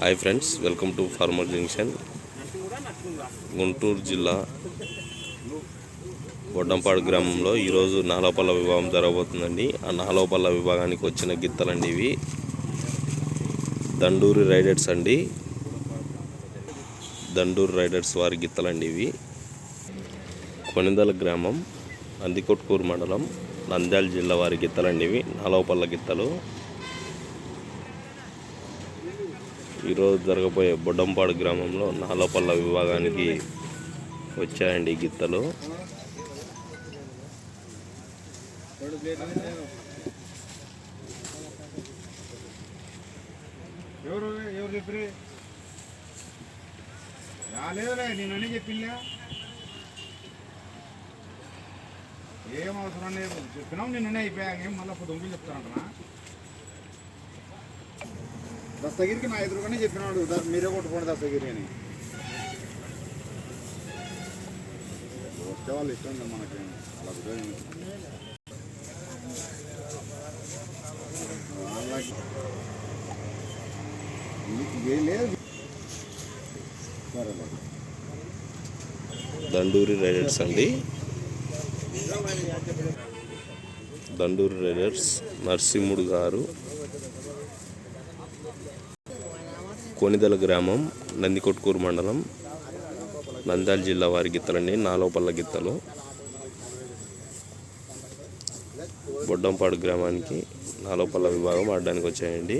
Hi friends welcome to farmer junction Guntur జిల్లా బొడ్డంపాడు గ్రామంలో. ఈరోజు నాలోపల్ల విభాగం జరగబోతుందండి. ఆ నాలోపల్ల విభాగానికి వచ్చిన గిత్తలండి ఇవి. దండూరి రైడర్స్ అండి. దండూరు రైడర్స్ వారి గిత్తలండి ఇవి. కొనిందల గ్రామం నందికొట్కూరు మండలం నంద్యాల జిల్లా వారి గిత్తలండి ఇవి. నాలోపల్ల గిత్తలు. ఈరోజు జరగబోయే బొడ్డంపాడు గ్రామంలో నాలోపల్ల విభాగానికి వచ్చాయండి గిత్తలు. ఎవరు ఎవరు చెప్పి రాలేదులే నేను చెప్పిందా ఏం అవసరం లేదు. చెప్పినాం నిన్ననే అయిపోయాక ఏం మళ్ళీ దొంగలు చెప్తానంటనా? దస్తగిరికి నా ఎదురుగానే చెప్పినాడు మీరే కొట్టుకోండి దస్తగిరి అని. వస్తే వాళ్ళు ఇష్టం లేదు మనకి అలా కుదరదు. దండూరి రైడర్స్ అండి. దండూరి రైడర్స్ నరసింహుడు గారు. కోనిదల గ్రామం నందికొట్కూరు మండలం నంద్యాల జిల్లా వారి గిత్తలండి నాలోపల్ల గిత్తలు. బొడ్డంపాడు గ్రామానికి నాలోపల్ల విభాగం ఆడడానికి వచ్చాయండి.